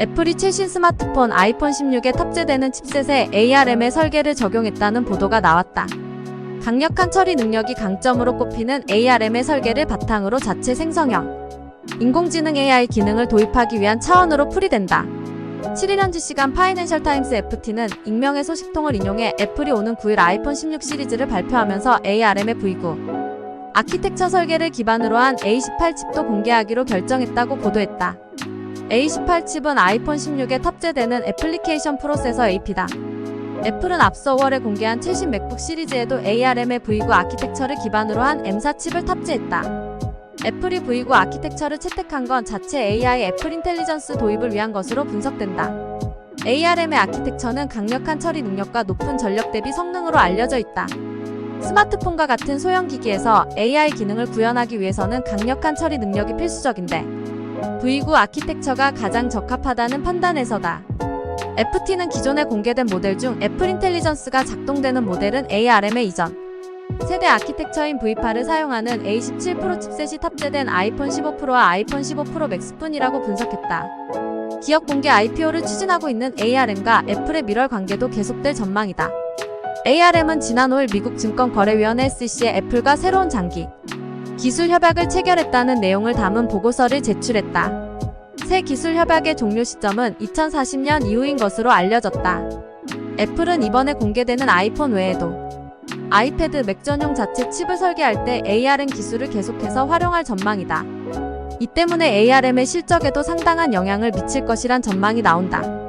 애플이 최신 스마트폰 아이폰 16에 탑재되는 칩셋에 ARM의 설계를 적용했다는 보도가 나왔다. 강력한 처리 능력이 강점으로 꼽히는 ARM의 설계를 바탕으로 자체 생성형 인공지능 AI 기능을 도입하기 위한 차원으로 풀이된다. 7일 현지 시간 파이낸셜 타임스 FT는 익명의 소식통을 인용해 애플이 오는 9일 아이폰 16 시리즈를 발표하면서 ARM의 V9 아키텍처 설계를 기반으로 한 A18 칩도 공개하기로 결정했다고 보도했다. A18 칩은 아이폰 16에 탑재되는 애플리케이션 프로세서 AP다. 애플은 앞서 5월에 공개한 최신 맥북 시리즈에도 ARM의 V9 아키텍처를 기반으로 한 M4 칩을 탑재했다. 애플이 V9 아키텍처를 채택한 건 자체 AI 애플 인텔리전스 도입을 위한 것으로 분석된다. ARM의 아키텍처는 강력한 처리 능력과 높은 전력 대비 성능으로 알려져 있다. 스마트폰과 같은 소형 기기에서 AI 기능을 구현하기 위해서는 강력한 처리 능력이 필수적인데 V9 아키텍처가 가장 적합하다는 판단에서다. FT는 기존에 공개된 모델 중 애플 인텔리전스가 작동되는 모델은 ARM의 이전 세대 아키텍처인 V8을 사용하는 A17 프로 칩셋이 탑재된 아이폰 15 프로와 아이폰 15 프로 맥스뿐이라고 분석했다. 기업 공개 IPO를 추진하고 있는 ARM과 애플의 밀월 관계도 계속될 전망이다. ARM은 지난 5일 미국 증권거래위원회 SEC에 애플과 새로운 장기 기술 협약을 체결했다는 내용을 담은 보고서를 제출했다. 새 기술 협약의 종료 시점은 2040년 이후인 것으로 알려졌다. 애플은 이번에 공개되는 아이폰 외에도 아이패드 맥 전용 자체 칩을 설계할 때 ARM 기술을 계속해서 활용할 전망이다. 이 때문에 ARM의 실적에도 상당한 영향을 미칠 것이란 전망이 나온다.